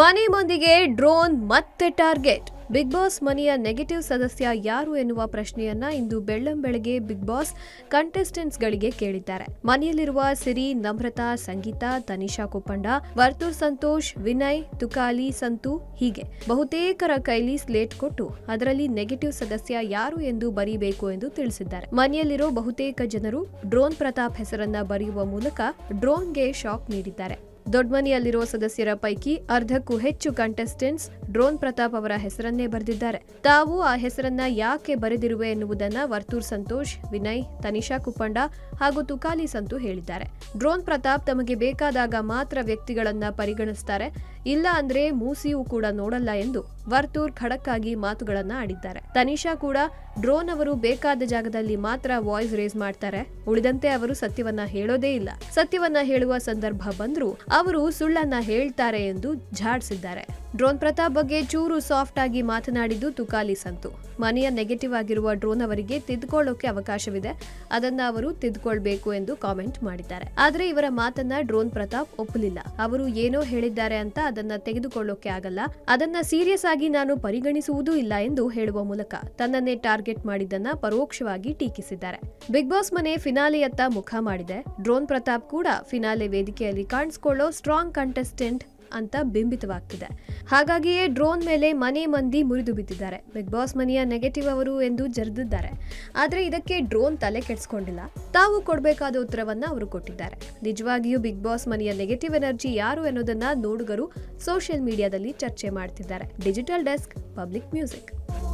ಮನೆ ಮಂದಿಗೆ ಡ್ರೋನ್ ಮತ್ತೆ ಟಾರ್ಗೆಟ್. ಬಿಗ್ ಬಾಸ್ ಮನೆಯ ನೆಗೆಟಿವ್ ಸದಸ್ಯ ಯಾರು ಎನ್ನುವ ಪ್ರಶ್ನೆಯನ್ನ ಇಂದು ಬೆಳ್ಳಂಬೆಳಗ್ಗೆ ಬಿಗ್ ಬಾಸ್ ಕಂಟೆಸ್ಟೆಂಟ್ಸ್ಗಳಿಗೆ ಕೇಳಿದ್ದಾರೆ. ಮನೆಯಲ್ಲಿರುವ ಸಿರಿ, ನಮ್ರತಾ, ಸಂಗೀತಾ, ತನಿಷಾ ಕುಪ್ಪಂಡ, ವರ್ತೂರ್ ಸಂತೋಷ್, ವಿನಯ್, ತುಕಾಲಿ, ಸಂತು ಹೀಗೆ ಬಹುತೇಕರ ಕೈಲಿ ಸ್ಲೇಟ್ ಕೊಟ್ಟು ಅದರಲ್ಲಿ ನೆಗೆಟಿವ್ ಸದಸ್ಯ ಯಾರು ಎಂದು ಬರೀಬೇಕು ಎಂದು ತಿಳಿಸಿದ್ದಾರೆ. ಮನೆಯಲ್ಲಿರೋ ಬಹುತೇಕ ಜನರು ಡ್ರೋನ್ ಪ್ರತಾಪ್ ಹೆಸರನ್ನ ಬರೆಯುವ ಮೂಲಕ ಡ್ರೋನ್ಗೆ ಶಾಕ್ ನೀಡಿದ್ದಾರೆ. ದೊಡ್ಮನೆಯಲ್ಲಿರೋ ಸದಸ್ಯರ ಪೈಕಿ ಅರ್ಧಕ್ಕೂ ಹೆಚ್ಚು ಕಂಟೆಸ್ಟೆಂಟ್ಸ್ ಡ್ರೋನ್ ಪ್ರತಾಪ್ ಅವರ ಹೆಸರನ್ನೇ ಬರೆದಿದ್ದಾರೆ. ತಾವು ಆ ಹೆಸರನ್ನ ಯಾಕೆ ಬರೆದಿರುವೆ ಎನ್ನುವುದನ್ನ ವರ್ತೂರ್ ಸಂತೋಷ್, ವಿನಯ್, ತನಿಷಾ ಕುಪ್ಪಂಡ ಹಾಗೂ ತುಕಾಲಿ ಸಂತು ಹೇಳಿದ್ದಾರೆ. ಡ್ರೋನ್ ಪ್ರತಾಪ್ ತಮಗೆ ಬೇಕಾದಾಗ ಮಾತ್ರ ವ್ಯಕ್ತಿಗಳನ್ನ ಪರಿಗಣಿಸ್ತಾರೆ. ಇಲ್ಲ ಅಂದ್ರೆ ಮೂಸಿಯೂ ಕೂಡ ನೋಡಲ್ಲ ಎಂದು ವರ್ತೂರ್ ಖಡಕ್ ಆಗಿ ಮಾತುಗಳನ್ನ ಆಡಿದ್ದಾರೆ. ತನಿಷಾ ಕೂಡ ಡ್ರೋನ್ ಅವರು ಬೇಕಾದ ಜಾಗದಲ್ಲಿ ಮಾತ್ರ ವಾಯ್ಸ್ ರೇಸ್ ಮಾಡ್ತಾರೆ. ಉಳಿದಂತೆ ಅವರು ಸತ್ಯವನ್ನ ಹೇಳೋದೇ ಇಲ್ಲ. ಸತ್ಯವನ್ನ ಹೇಳುವ ಸಂದರ್ಭ ಬಂದರೂ ಅವರು ಸುಳ್ಳನ್ನ ಹೇಳ್ತಾರೆ ಎಂದು ಝಾಡ್ಸಿದ್ದಾರೆ. ಡ್ರೋನ್ ಪ್ರತಾಪ್ ಬಗ್ಗೆ ಚೂರು ಸಾಫ್ಟ್ ಆಗಿ ಮಾತನಾಡಿದ್ದು ತುಕಾಲಿ ಸಂತು. ಮನೆಯ ನೆಗೆಟಿವ್ ಆಗಿರುವ ಡ್ರೋನ್ ಅವರಿಗೆ ತಿದ್ಕೊಳ್ಳೋಕೆ ಅವಕಾಶವಿದೆ. ಅದನ್ನ ಅವರು ತಿದ್ಕೊಳ್ಬೇಕು ಎಂದು ಕಾಮೆಂಟ್ ಮಾಡಿದ್ದಾರೆ. ಆದ್ರೆ ಇವರ ಮಾತನ್ನ ಡ್ರೋನ್ ಪ್ರತಾಪ್ ಒಪ್ಪಲಿಲ್ಲ. ಅವರು ಏನೋ ಹೇಳಿದ್ದಾರೆ ಅಂತ ಅದನ್ನ ತೆಗೆದುಕೊಳ್ಳೋಕೆ ಆಗಲ್ಲ. ಅದನ್ನ ಸೀರಿಯಸ್ ಆಗಿ ನಾನು ಪರಿಗಣಿಸುವುದೂ ಇಲ್ಲ ಎಂದು ಹೇಳುವ ಮೂಲಕ ತನ್ನನ್ನೇ ಟಾರ್ಗೆಟ್ ಮಾಡಿದ್ದನ್ನ ಪರೋಕ್ಷವಾಗಿ ಟೀಕಿಸಿದ್ದಾರೆ. ಬಿಗ್ ಬಾಸ್ ಮನೆ ಫಿನಾಲೆಯತ್ತ ಮುಖ ಮಾಡಿದೆ. ಡ್ರೋನ್ ಪ್ರತಾಪ್ ಕೂಡ ಫಿನಾಲೆ ವೇದಿಕೆಯಲ್ಲಿ ಕಾಣಿಸಿಕೊಳ್ಳೋ ಸ್ಟ್ರಾಂಗ್ ಕಂಟೆಸ್ಟೆಂಟ್ ಅಂತ ಬಿಂಬಿತವಾಗ್ತಿದೆ. ಹಾಗಾಗಿಯೇ ಡ್ರೋನ್ ಮೇಲೆ ಮನೆ ಮಂದಿ ಮುರಿದು ಬಿದ್ದಿದ್ದಾರೆ. ಬಿಗ್ ಬಾಸ್ ಮನೆಯ ನೆಗೆಟಿವ್ ಅವರು ಎಂದು ಜರಿದಿದ್ದಾರೆ. ಆದರೆ ಇದಕ್ಕೆ ಡ್ರೋನ್ ತಲೆ ಕೆಡಿಸ್ಕೊಂಡಿಲ್ಲ. ತಾವು ಕೊಡಬೇಕಾದ ಉತ್ತರವನ್ನ ಅವರು ಕೊಟ್ಟಿದ್ದಾರೆ. ನಿಜವಾಗಿಯೂ ಬಿಗ್ ಬಾಸ್ ಮನೆಯ ನೆಗೆಟಿವ್ ಎನರ್ಜಿ ಯಾರು ಅನ್ನೋದನ್ನ ನೋಡುಗರು ಸೋಷಿಯಲ್ ಮೀಡಿಯಾದಲ್ಲಿ ಚರ್ಚೆ ಮಾಡ್ತಿದ್ದಾರೆ. Digital desk, public music.